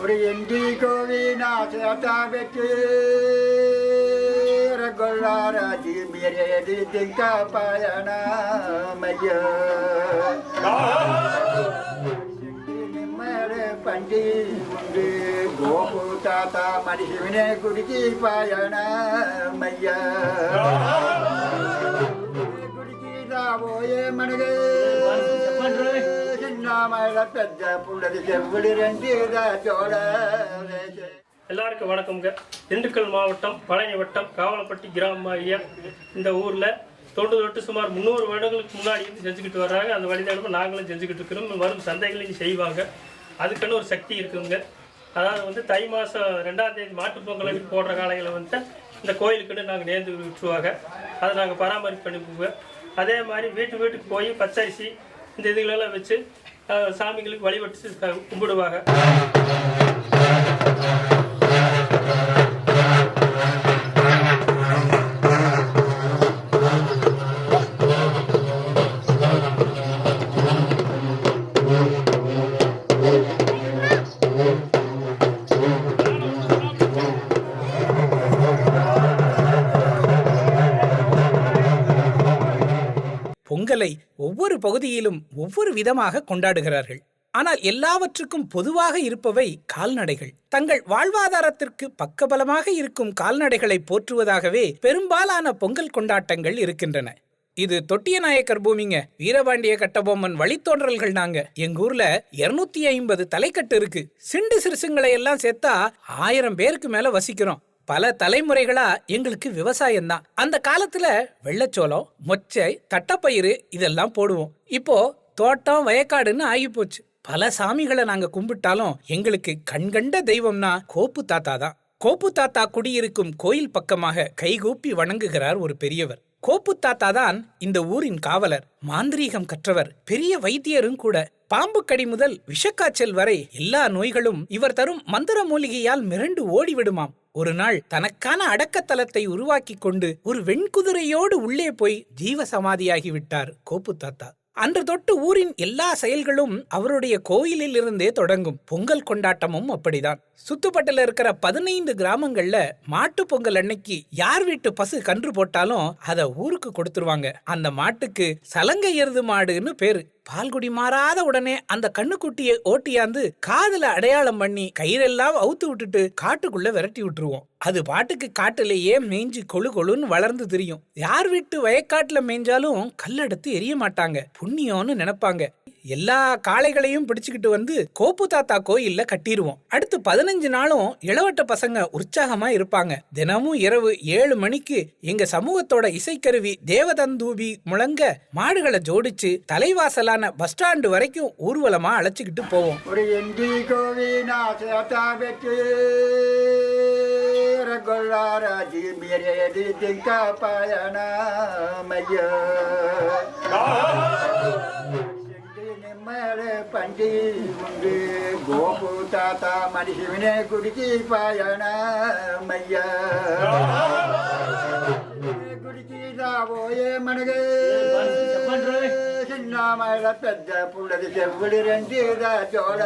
ஒரு எண்டி கோவினா சேத்தா வெற்றி கொள்ளாராஜி மேரேடி திங்க பயணமைய பண்டி உண்டு கோபு தாத்தா மனுஷவினே குடிச்சி பயணமைய குடிச்சி தாவோயே மனகே எல்லாருக்கும் வணக்கம்ங்க. திண்டுக்கல் மாவட்டம் பழனி வட்டம் காவலப்பட்டி கிராமம் ஐயா இந்த ஊரில் தொட்டு தொட்டு சுமார் முந்நூறு வருடங்களுக்கு முன்னாடி இருந்து செஞ்சுக்கிட்டு வர்றாங்க. அந்த வழிநடப்பு நாங்களும் செஞ்சுக்கிட்டு இருக்கிறோம். வரும் சந்தைகளையும் செய்வாங்க. அதுக்குன்னு ஒரு சக்தி இருக்குங்க. அதாவது வந்து தை மாதம் ரெண்டாம் தேதி மாட்டுப் பொங்கல் போடுற காலையில் வந்து இந்த கோயிலுக்குன்னு நாங்கள் நேர்ந்து விட்டுருவாங்க. அதை நாங்கள் பராமரிப்பு பண்ணிக்குவோம் அதே மாதிரி வீட்டு வீட்டுக்கு போய் பச்சரிசி இந்த இதுகளெல்லாம் வச்சு சாமிகளுக்கு வழிபட்டு கும்பிடுவாங்க. பொங்கலை ஒவ்வொரு பகுதியிலும் ஒவ்வொரு விதமாக கொண்டாடுகிறார்கள். ஆனால் எல்லாவற்றுக்கும் பொதுவாக இருப்பவை கால்நடைகள். தங்கள் வாழ்வாதாரத்திற்கு பக்கபலமாக இருக்கும் கால்நடைகளை போற்றுவதாகவே பெரும்பாலான பொங்கல் கொண்டாட்டங்கள் இருக்கின்றன. இது தொட்டியநாயக்கர் பூமிங்க வீரபாண்டிய கட்டபொம்மன் வழித்தோன்றல்கள் நாங்க. எங்க ஊர்ல இருநூத்தி ஐம்பது தலைக்கட்டு இருக்கு. சிண்டு சிறுசுங்களை எல்லாம் சேர்த்தா ஆயிரம் பேருக்கு மேல வசிக்கிறோம். பல தலைமுறைகளா எங்களுக்கு விவசாயம் தான் அந்த காலத்துல வெள்ளச்சோளம் மொச்சை தட்டப்பயிறு இதெல்லாம் போடுவோம். இப்போ தோட்டம் வயக்காடுன்னு ஆகி போச்சு பல சாமிகளை நாங்க கும்பிட்டாலும் எங்களுக்கு கண்கண்ட தெய்வம்னா கோப்பு தாத்தா தான் கோப்பு தாத்தா குடியிருக்கும் கோயில் பக்கமாக கைகூப்பி வணங்குகிறார் ஒரு பெரியவர். கோப்பு தாத்தா தான் இந்த ஊரின் காவலர் மாந்திரீகம் கற்றவர் பெரிய வைத்தியரும் கூட. பாம்பு கடி முதல் விஷக்காய்ச்சல் வரை எல்லா நோய்களும் இவர் தரும் மந்திர மூலிகையால் மிரண்டு ஓடிவிடுமாம். ஒரு நாள் தனக்கான அடக்கத்தலத்தை உருவாக்கிக் கொண்டு ஒரு வெண்குதிரையோடு உள்ளே போய் ஜீவ சமாதியாகி விட்டார் கோப்பு தாத்தா. அன்று தொட்டு ஊரின் எல்லா செயல்களும் அவருடைய கோயிலில் இருந்தே தொடங்கும். பொங்கல் கொண்டாட்டமும் அப்படிதான். சுத்துப்பட்டுல இருக்கிற பதினைந்து கிராமங்கள்ல மாட்டு பொங்கல் அன்னைக்கு யார் வீட்டு பசு கன்று போட்டாலும் அதை ஊருக்கு கொடுத்துருவாங்க. அந்த மாட்டுக்கு சலங்கை எருது மாடுன்னு பேரு. பால்குடி மாறாத உடனே அந்த கண்ணுக்குட்டியை ஓட்டியாந்து காதுல அடையாளம் பண்ணி கயிறெல்லாம் அவுத்து விட்டுட்டு காட்டுக்குள்ள விரட்டி விட்டுருவோம். அது பாட்டுக்கு காட்டுலயே மேய்ஞ்சு கொழு கொழுன்னு வளர்ந்து தெரியும். யார் வீட்டு வயக்காட்டுல மேய்ஞ்சாலும் கல்லெடுத்து எரிய மாட்டாங்க. புண்ணியம்னு நினைப்பாங்க. எல்லா காளைகளையும் பிடிச்சுக்கிட்டு வந்து கோப்பு தாத்தா கோயில்ல கட்டிடுவோம் அடுத்து பதினஞ்சு நாளும் இளவட்ட பசங்க உற்சாகமா இருப்பாங்க. தினமும் இரவு ஏழு மணிக்கு எங்க சமூகத்தோட இசைக்கருவி தேவதந்தூபி முழங்க மாடுகளை ஜோடிச்சு தலைவாசலான பஸ் ஸ்டாண்டு வரைக்கும் ஊர்வலமா அழைச்சிக்கிட்டு போவோம். 우 అమ్మడే పంటి ఉండి గోపు తాత మనిషి వినే గుడికి పాయణమయ్యా గుడికి రాబోయే మనగే చిన్న మైల పెద్ద పుడది చెవుడి రెంటి రా చూడ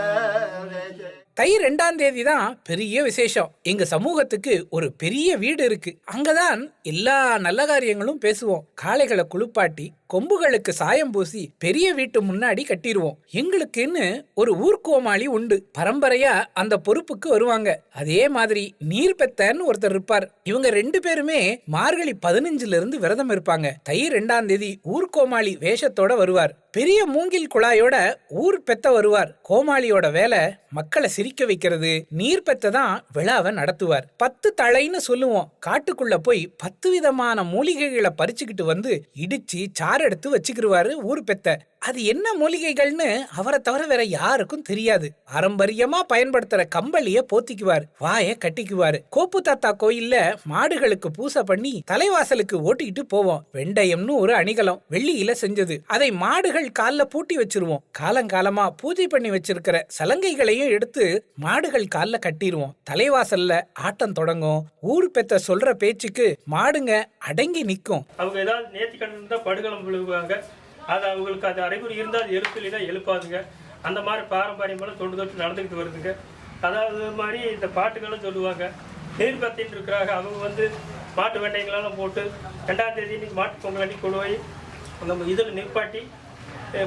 தை ரெண்டாம் தேதி தான் பெரிய விசேஷம். எங்க சமூகத்துக்கு ஒரு பெரிய வீடு இருக்கு. அங்கதான் எல்லா நல்ல காரியங்களும் பேசுவோம். காளைகளை குளிப்பாட்டி கொம்புகளுக்கு சாயம் பூசி பெரிய வீட்டு முன்னாடி கட்டிடுவோம் எங்களுக்குன்னு ஒரு ஊர்கோமாளி உண்டு. பரம்பரையா அந்த பொறுப்புக்கு வருவாங்க. அதே மாதிரி நீர் பெத்தன்னு ஒருத்தர் இருப்பார். இவங்க ரெண்டு பேருமே மார்கழி பதினஞ்சுல இருந்து விரதம் இருப்பாங்க. தை ரெண்டாம் தேதி ஊர்கோமாளி வேஷத்தோட வருவார். பெரிய மூங்கில் குழாயோட ஊர் பெத்த வருவார். கோமாளியோட வேலை மக்களை சிரிக்க வைக்கிறது. நீர் பெத்த தான் விழாவை நடத்துவார். பத்து தலைன்னு சொல்லுவோம். காட்டுக்குள்ள போய் பத்து விதமான மூலிகைகளை பறிச்சுக்கிட்டு வந்து இடிச்சு சாறு எடுத்து வச்சுக்கிருவாரு ஊர் பெத்த. அது என்ன மூலிகைகள்னு அவரை தவிர வேற யாருக்கும் தெரியாது. பாரம்பரியமா பயன்படுத்துற கம்பளிய போத்திக்குவார். வாய கட்டிக்குவாரு. கோப்பு தாத்தா கோயில்ல மாடுகளுக்கு பூசை பண்ணி தலைவாசலுக்கு ஓட்டிக்கிட்டு போவோம். வெண்டயம்னு ஒரு அணிகலம். வெள்ளியில செஞ்சது. அதை மாடுகள் கால்ல பூட்டி வச்சிருவோம். காலங்காலமா பூஜை பண்ணி வச்சிருக்கிற சலங்கைகளையும் எடுத்து மாடுகள் கால்ல கட்டிடுவோம் தலைவாசல்ல ஆட்டம் தொடங்கும். ஊர் பெத்த சொல்ற பேச்சுக்கு மாடுங்க அடங்கி நிற்கும். அவங்க ஏதாவது நேத்தி கண்டு இருந்தால் படுகளம் விழுவாங்க. அது அவங்களுக்கு அது அறிகுறி இருந்தால் அது எழுப்பு தான் எழுப்பாதுங்க. அந்த மாதிரி பாரம்பரியமெல்லாம் தொண்டு தொட்டு நடந்துக்கிட்டு வருதுங்க. அதாவது மாதிரி இந்த பாட்டுகளும் சொல்லுவாங்க. நீர் பத்தின்னு இருக்கிறாங்க. அவங்க வந்து மாட்டு வெண்டைங்களெல்லாம் போட்டு ரெண்டாம் தேதி இன்னைக்கு மாட்டு பொங்கல் அன்னைக்கு கொண்டு போய் நம்ம இதில் நிற்பாட்டி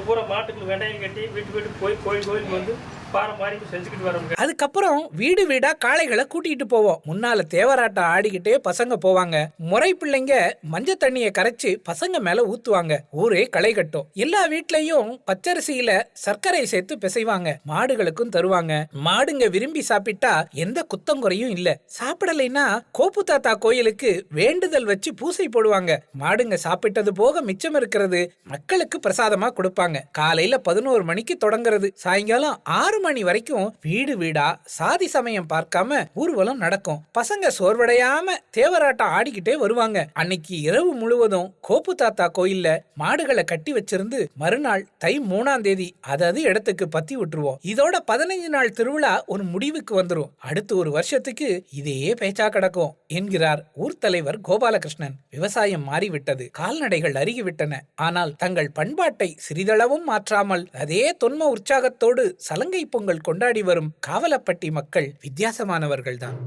பூரா மாட்டுக்கு வெண்டையம் கட்டி வீட்டு வீட்டுக்கு போய் கோயில் கோயிலுக்கு வந்து பாரம்பரியம் செஞ்சுக்கிட்டு வரோங்க. அதுக்கப்புறம் வீடு வீடா காளைகளை கூட்டிட்டு போவோம். முன்னால தேவராட்டம் ஆடிக்கிட்டே பசங்க போவாங்க. முறை பிள்ளைங்க மஞ்சள் தண்ணிய கரைச்சு பசங்க மேல ஊத்துவாங்க. ஊரே களை கட்டும். எல்லா வீட்லயும் பச்சரிசியில சர்க்கரை சேர்த்து பிசைவாங்க. மாடுகளுக்கும் தருவாங்க. மாடுங்க விரும்பி சாப்பிட்டா எந்த குத்தங்குறையும் இல்ல. சாப்பிடலைன்னா கோப்பு தாத்தா கோயிலுக்கு வேண்டுதல் வச்சு பூசை போடுவாங்க. மாடுங்க சாப்பிட்டது போக மிச்சம் இருக்கிறது மக்களுக்கு பிரசாதமா கொடுப்பாங்க. காலையில பதினோரு மணிக்கு தொடங்குறது. சாயங்காலம் ஆறு மணி வரைக்கும் வீடு வீடா சாதி சமயம் பார்க்காம ஊர்வலம் நடக்கும். பசங்க சோர்வடையாம தேவராட்டம் ஆடிக்கிட்டே வருவாங்க. அன்னைக்கு இரவு முழுவதும் கோப்பு தாத்தா கோயில்ல மாடுகளை கட்டி வச்சிருந்து மறுநாள் தை மூணாம் தேதி அதாவது இடத்துக்கு பத்தி விட்டுருவோம். இதோட பதினைஞ்சு நாள் திருவிழா ஒரு முடிவுக்கு வந்துரும். அடுத்து ஒரு வருஷத்துக்கு இதே பேச்சா கிடக்கும் என்கிறார் ஊர் தலைவர் கோபாலகிருஷ்ணன். விவசாயம் மாறிவிட்டது கால்நடைகள் அருகிவிட்டன ஆனால் தங்கள் பண்பாட்டை சிறிதளவும் மாற்றாமல் அதே தொன்ம உற்சாகத்தோடு சலங்கை பொங்கல் கொண்டாடி வரும் காவலப்பட்டி மக்கள் வித்தியாசமானவர்கள்தான்.